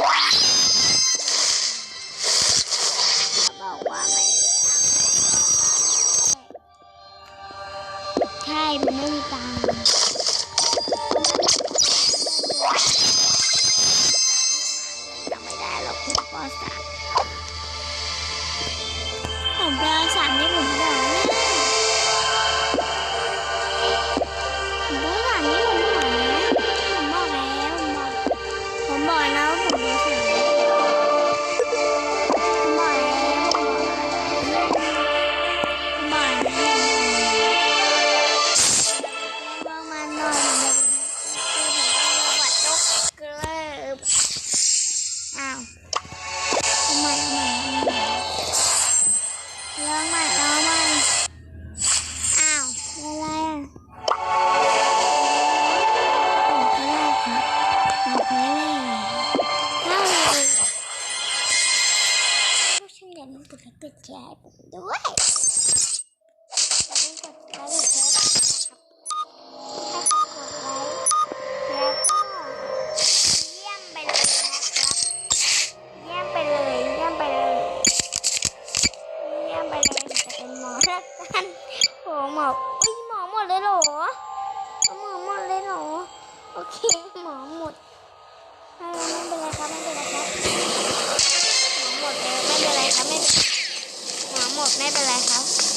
Yeah. ไม่เป็นไรครับไม่หมาหมดไม่เป็นไรครับ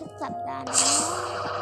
ทุกสัปดาห์นะ